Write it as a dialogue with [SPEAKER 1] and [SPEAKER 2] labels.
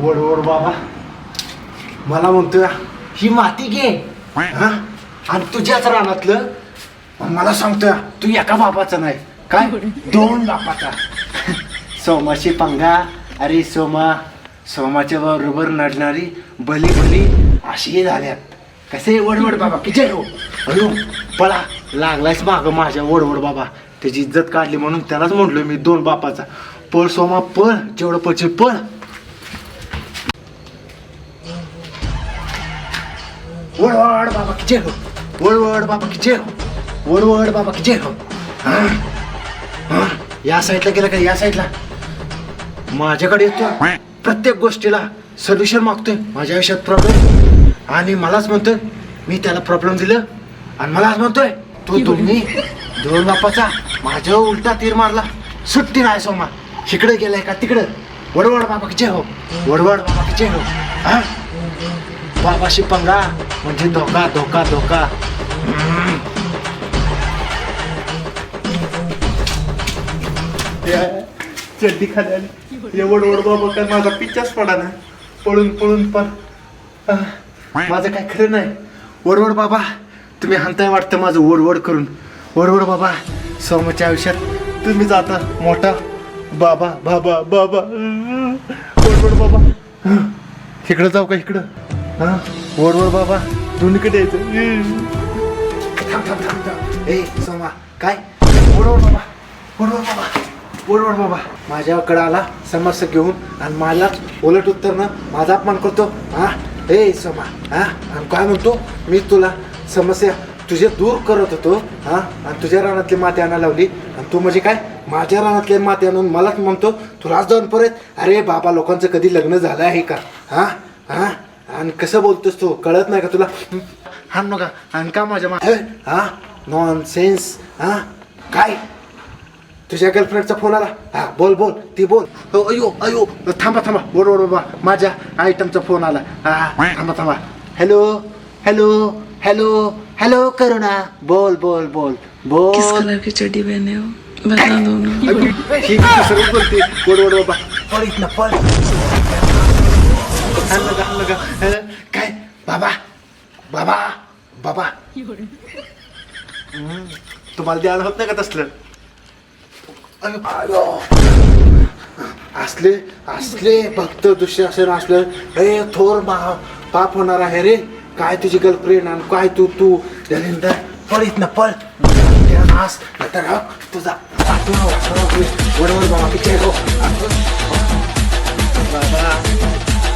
[SPEAKER 1] ओढ ओढ बाबा. मला म्हणतोय ही माती घे. हा? आणि तुझ्याच रानातलं आणि मला सांगतोय तू एका बापाचा नाही. काय? दोन बापाचा. सोमाशी पंगा. अरे सोमा सोमाच्या बरोबर नडणारी बली बली अशी झाल्यात. कसे वडवड बाबा? किती हो? अरे पळा. लागलायच माग माझ्या वडवड बाबा. त्याची इज्जत काढली म्हणून त्यालाच म्हटलोय मी दोन बापाचा. पळ सोमा पळ. जेवढं पळचे पळ. वळवड बाबा की जय हो वडवड बाबा की जय हो वडवड बाबा की जय हो? या साईडला गेलं का? या साईडला. माझ्याकडे येतो प्रत्येक गोष्टीला सोल्युशन मागतोय. माझ्या आयुष्यात प्रॉब्लेम आणि मलाच म्हणतोय मी त्याला प्रॉब्लेम दिलं. आणि मलाच म्हणतोय तू तुम्ही दोन बापाचा माझ्या उलटा तीर मारला. सुट्टी नाही सोमा. इकडे गेलाय का तिकडं? वडवड बाबा जय हो? वडवड बाबा जय हो? हा? बाबाशी पंगा म्हणजे धोका धोका धोका.
[SPEAKER 2] चड्डी खाली एवढ ओढ बाबा काय माझा पिच्चाच पडा ना. पळून पळून पण.
[SPEAKER 1] माझं काय खरं नाही. वडवड बाबा तुम्ही हंताय वाटतं माझं ओढवड करून. वडवड बाबा सोमच्या आयुष्यात तुम्ही जाता मोठा. बाबा बाबा बाबा. वडवड बाबा. इकडं जाऊ का इकडं? हा? वडवड बाबा. दोन्हीकडे यायचं. ए सोमा काय? वडवड बाबा. वडवड बाबा. वडवड बाबा. माझ्याकडे आला समस्या घेऊन आणि मला उलट उत्तरनं माझा अपमान करतो. हा? ए सोमा हा? आणि काय म्हणतो? मी तुला समस्या तुझे दूर करत होतो हा? आणि तुझ्या रानातली माती आणायला लावली. तू म्हणजे काय? माझ्या रानातले माती आणून मलाच म्हणतो तुलाच जाऊन परत. अरे बाबा लोकांचं कधी लग्न झालं आहे का? हा? हा? आणि कसं बोलतोस तू? कळत नाही का तुला? हं? हाण नका. आणि का माझ्या मा हा नॉन सेन्स हा? काय? तुझ्या गर्लफ्रेंडचा फोन आला? हा बोल बोल. ती बोल. अयो अयो. थांबा थांबा. बरोबर बाबा माझ्या आयटमचा फोन आला. हा थांबा थांबा. Hello hello hello hello Karuna बोल बोल बोल
[SPEAKER 3] किस
[SPEAKER 1] बोल
[SPEAKER 3] कलर की चड्डी पहने हो? बता दो ना।
[SPEAKER 1] ठीक आहे सरळ बोलते बोल बोल बाबा पळ इथनं पळ हाण नका, हाण नका. हं? काय बाबा बाबा बाबा। हं, तुम्हाला द्यायला होत नाही का तसलं. असले असले भक्त दुःशासन असलं हे थोर मा पाप होणार आहे रे। काय तुझी गर्लफ्रेंड आणि काय तू तू? धनेंद्र पळ इथनं पळ. नास नंतर तुझा आठवण वडवर बाबा पिक्चर हो. बाबा.